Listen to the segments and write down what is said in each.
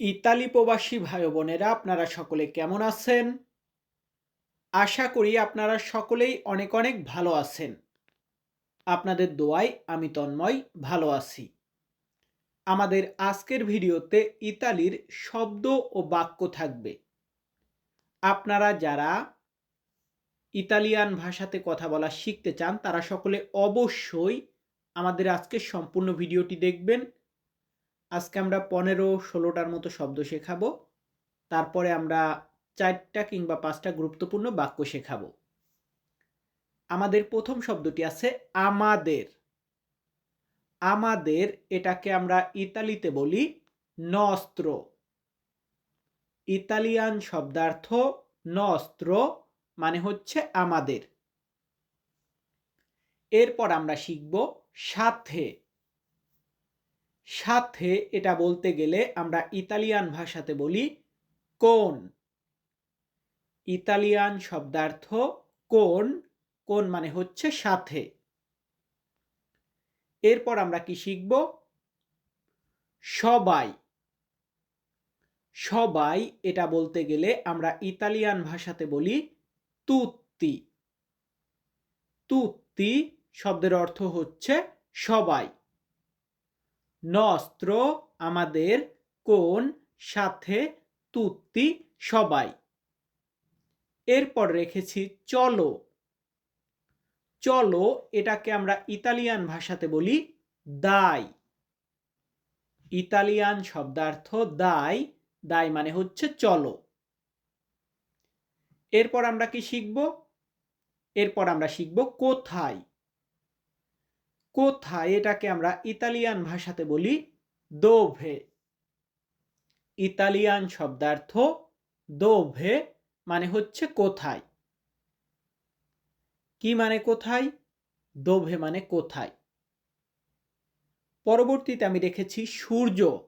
Italy প্রবাসী ভাই বোনেরা আপনারা সকলে কেমন আছেন? আশা করি আপনারা সকলেই অনেক অনেক ভালো আছেন। আপনাদের দোয়ায় আমি তন্ময়, ভালো আছি। আমাদের আজকের ভিডিওতে ইতালির শব্দ ও বাক্য থাকবে। আপনারা যারা ইতালিয়ান ভাষাতে কথা বলা শিখতে চান, তারা সকলে অবশ্যই আমাদের আজকের সম্পূর্ণ ভিডিওটি দেখবেন। আজকে আমরা পনেরো, ষোলোটার মতো শব্দ শেখাবো। তারপরে আমরা চারটা কিংবা পাঁচটা গুরুত্বপূর্ণ বাক্য শেখাবো। আমাদের প্রথম শব্দটি আছে আমাদের। আমাদের এটাকে আমরা ইতালিতে বলি নস্ত্র ইতালিয়ান শব্দার্থ নস্ত্র মানে হচ্ছে আমাদের। এরপর আমরা শিখব সাথে। সাথে এটা বলতে গেলে আমরা ইতালিয়ান ভাষাতে বলি কোন। ইতালিয়ান শব্দার্থ কোন কোন মানে হচ্ছে সাথে। এরপর আমরা কি শিখব? সবাই। সবাই এটা বলতে গেলে আমরা ইতালিয়ান ভাষাতে বলি তুত্তি। তুত্তি শব্দের অর্থ হচ্ছে সবাই। নস্ত্র আমাদের কোন সাথে তুত্তি সবাই? এরপর রেখেছি চলো। চলো এটাকে আমরা ইতালিয়ান ভাষাতে বলি দায় ইতালিয়ান শব্দার্থ দায় দায় মানে হচ্ছে চলো। এরপর আমরা কি শিখব? এরপর আমরা শিখব কোথায়? কোথায় এটাকে আমরা ইতালিয়ান ভাষাতে বলি? দোভে। ইতালিয়ান শব্দার্থ দোভে মানে হচ্ছে কোথায়। কি মানে কোথায়? দোভে মানে কোথায়। পরবর্তীতে আমি রেখেছি সূর্য।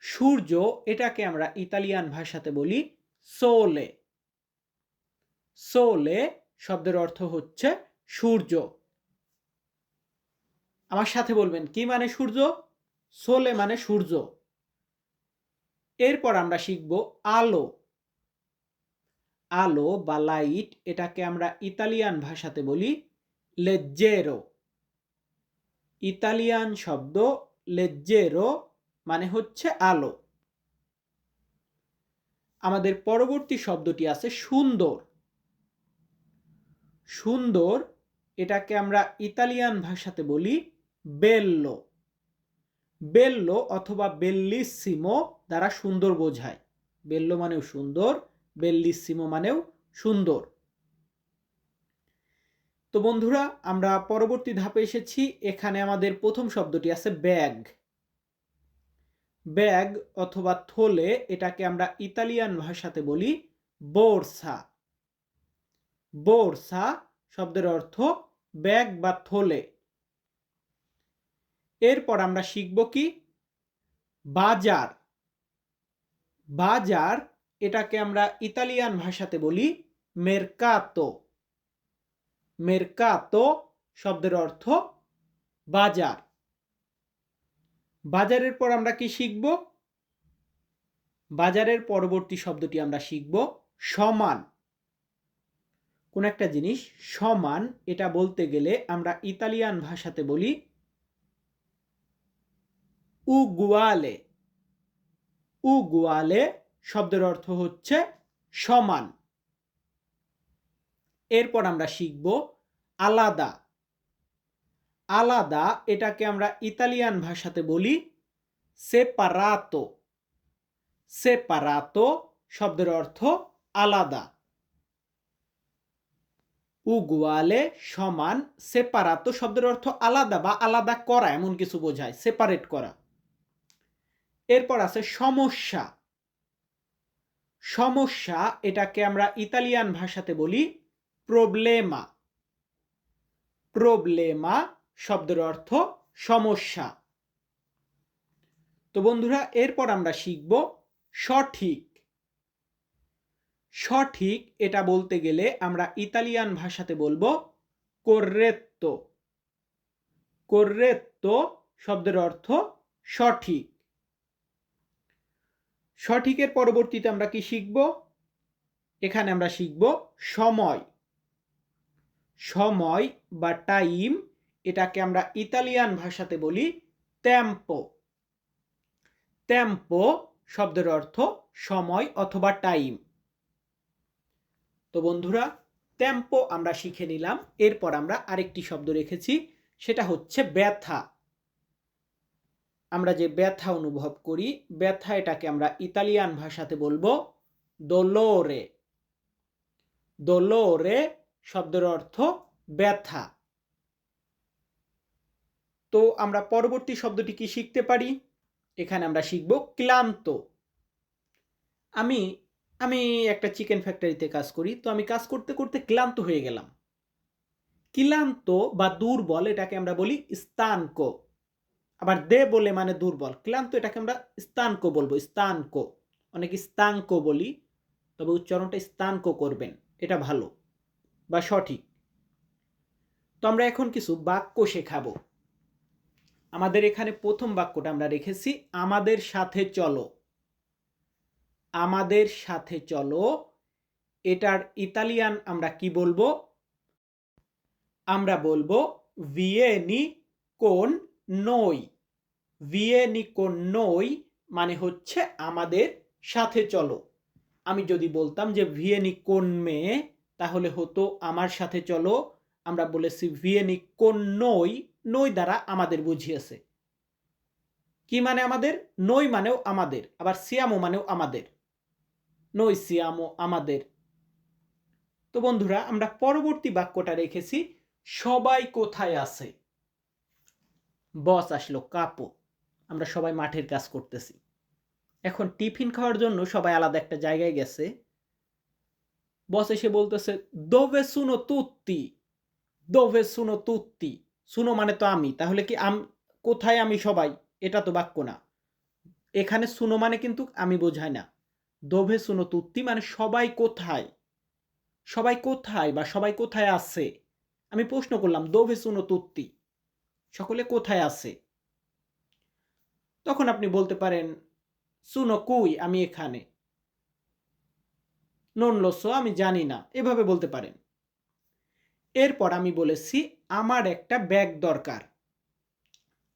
সূর্য এটাকে আমরা ইতালিয়ান ভাষাতে বলি সোলে। সোলে শব্দের অর্থ হচ্ছে সূর্য। আমার সাথে বলবেন, কি মানে সূর্য? সোলে মানে সূর্য। এরপর আমরা শিখব আলো। আলো বা লাইট, এটাকে আমরা ইতালিয়ান ভাষাতে বলি লেজ্জেরো। ইতালিয়ান শব্দ লেজ্জেরো মানে হচ্ছে আলো। আমাদের পরবর্তী শব্দটি আছে সুন্দর। সুন্দর, এটাকে আমরা ইতালিয়ান ভাষাতে বলি বেল্লো। বেল্লো অথবা বেল্লিসিমো দ্বারা সুন্দর বোঝায়। বেল্লো মানেও সুন্দর, বেল্লিসিমো মানেও সুন্দর। তো বন্ধুরা, আমরা পরবর্তী ধাপে এসেছি। এখানে আমাদের প্রথম শব্দটি আছে ব্যাগ। ব্যাগ অথবা থলে এটাকে আমরা ইতালিয়ান ভাষাতে বলি বোরসা। বোরসা শব্দের অর্থ ব্যাগ বা থলে। এরপর আমরা শিখব কি? বাজার। বাজার, এটাকে আমরা ইতালিয়ান ভাষাতে বলি মেরকাতো মেরকাতো শব্দের অর্থ বাজার। বাজারের পর আমরা কি শিখব? বাজারের পরবর্তী শব্দটি আমরা শিখব সমান। কোন একটা জিনিস সমান, এটা বলতে গেলে আমরা ইতালিয়ান ভাষাতে বলি উগুয়ালে। উগুয়ালে শব্দের অর্থ হচ্ছে সমান। এরপর আমরা শিখব আলাদা। আলাদা এটাকে আমরা ইতালিয়ান ভাষাতে বলি সেপারাতো সেপারাতো শব্দের অর্থ আলাদা। উগুয়ালে সমান সেপারাতো শব্দের অর্থ আলাদা বা আলাদা করা, এমন কিছু বোঝায় সেপারেট করা। এরপর আছে সমস্যা। সমস্যা এটাকে আমরা ইতালিয়ান ভাষাতে বলি প্রবলেমা। প্রবলেমা শব্দের অর্থ সমস্যা। তো বন্ধুরা, এরপর আমরা শিখব সঠিক। সঠিক এটা বলতে গেলে আমরা ইতালিয়ান ভাষাতে বলব কোর্রেত্তো কোর্রেত্তো শব্দের অর্থ সঠিক। সঠিকের পরবর্তীতে আমরা কি শিখব? এখানে আমরা শিখব সময়। সময় বা টাইম, এটাকে আমরা ইতালিয়ান ভাষাতে বলি ট্যাম্পো ট্যাম্পো শব্দের অর্থ সময় অথবা টাইম তো বন্ধুরা ট্যাম্পো আমরা শিখে নিলাম, এরপর আমরা আরেকটি শব্দ রেখেছি, সেটা হচ্ছে ব্যথা। আমরা যে ব্যথা অনুভব করি, ব্যথা এটাকে আমরা ইতালিয়ান ভাষাতে বলব দোলোরে দোলোরে শব্দের অর্থ ব্যথা। তো আমরা পরবর্তী শব্দটি কি শিখতে পারি? এখানে আমরা শিখব ক্লান্ত। আমি আমি একটা চিকেন ফ্যাক্টরিতে কাজ করি, তো আমি কাজ করতে করতে ক্লান্ত হয়ে গেলাম। ক্লান্ত বা দুর্বল এটাকে আমরা বলি স্তানক আবার দে বলে মানে দুর্বল। ক্লান্ত এটাকে আমরা স্তানক বলব, স্তানক। অনেক স্তাঙ্ক বলি, তবে উচ্চারণটা স্তানক করবেন, এটা ভালো বা সঠিক। তো আমরা এখন কিছু বাক্য শেখাবো। আমাদের এখানে প্রথম বাক্যটা আমরা রেখেছি, আমাদের সাথে চলো। আমাদের সাথে চলো। এটার ইতালিয়ান আমরা কি বলব? আমরা বলব, ভিয়েনি কোন নই। ভিয়েনি কোন নই মানে হচ্ছে আমাদের সাথে চলো। আমি যদি বলতাম যে ভিয়েনি কোন মেয়ে তাহলে হতো আমার সাথে চলো। আমরা বলেছি ভিয়েনি কোন নই নই দ্বারা আমাদের বুঝিয়েছে। কি মানে আমাদের? নই মানেও আমাদের, আবার সিয়ামো মানেও আমাদের। নই সিয়ামো আমাদের। তো বন্ধুরা, আমরা পরবর্তী বাক্যটা রেখেছি, সবাই কোথায় আছে? বস আসলো, কাপো, আমরা সবাই মাঠের কাজ করতেছি। এখন টিফিন খাওয়ার জন্য সবাই আলাদা একটা জায়গায় গেছে। বস এসে বলতেছে দোভে সুনো তুত্তি দোভে সুনো তুত্তি, সুনো মানে তো আমি, তাহলে কি আম, কোথায় আমি সবাই? এটা তো বাক্য না। এখানে সুনো মানে কিন্তু আমি বোঝাই না। দোভে সুনো তুত্তি মানে সবাই কোথায়? সবাই কোথায় বা সবাই কোথায় আছে? আমি প্রশ্ন করলাম দোভে সুনো তুত্তি সকলে কোথায় আছে? তখন আপনি বলতে পারেন, সুনো কুই, আমি এখানে। নন লসো, আমি জানি না। এভাবে বলতে পারেন। এরপর আমি বলেছি, আমার একটা ব্যাগ দরকার।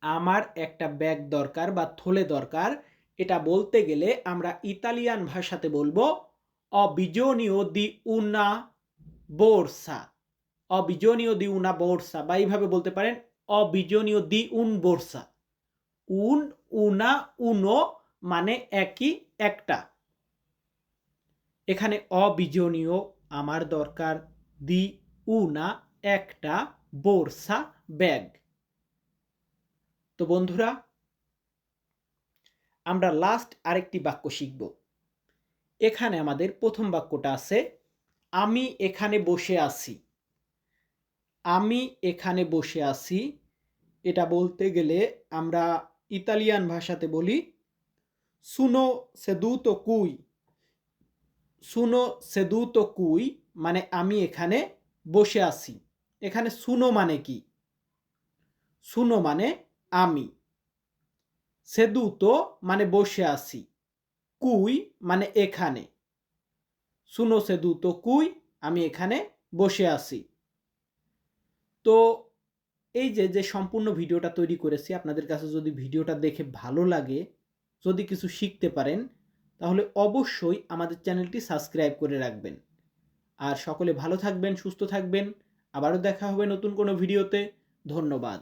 আমার একটা ব্যাগ দরকার বা থলে দরকার, এটা বলতে গেলে আমরা ইতালিয়ান ভাষাতে বলব, অবিজনীয় দি উনা বোরসা। অবিজনীয় দি উনা বোরসা বা এইভাবে বলতে পারেন অবিজনীয় দি উন বোরসা। উন, উনা, উনো মানে একই, একটা। এখানে অবিজনীয় আমার দরকার, দি, উনা, একটা বোরসা ব্যাগ। তো বন্ধুরা, আমরা লাস্ট আরেকটি বাক্য শিখব। এখানে আমাদের প্রথম বাক্যটা আছে, আমি এখানে বসে আছি। আমি এখানে বসে আছি এটা বলতে গেলে আমরা ইতালিয়ান ভাষাতে বলি সুনো সেদুতো কুই সুনো সেদুতো কুই মানে আমি এখানে বসে আছি। এখানে সুনো মানে কি? সুনো মানে আমি। সেদুতো মানে বসে আছি। কুই মানে এখানে। সুনো সেদুতো কুই আমি এখানে বসে আছি। তো এই যে যে সম্পূর্ণ ভিডিওটা তৈরি করেছি, আপনাদের কাছে যদি ভিডিওটা দেখে ভালো লাগে, যদি কিছু শিখতে পারেন, তাহলে অবশ্যই আমাদের চ্যানেলটি সাবস্ক্রাইব করে রাখবেন। আর সকলে ভালো থাকবেন, সুস্থ থাকবেন। আবারও দেখা হবে নতুন কোনো ভিডিওতে। ধন্যবাদ।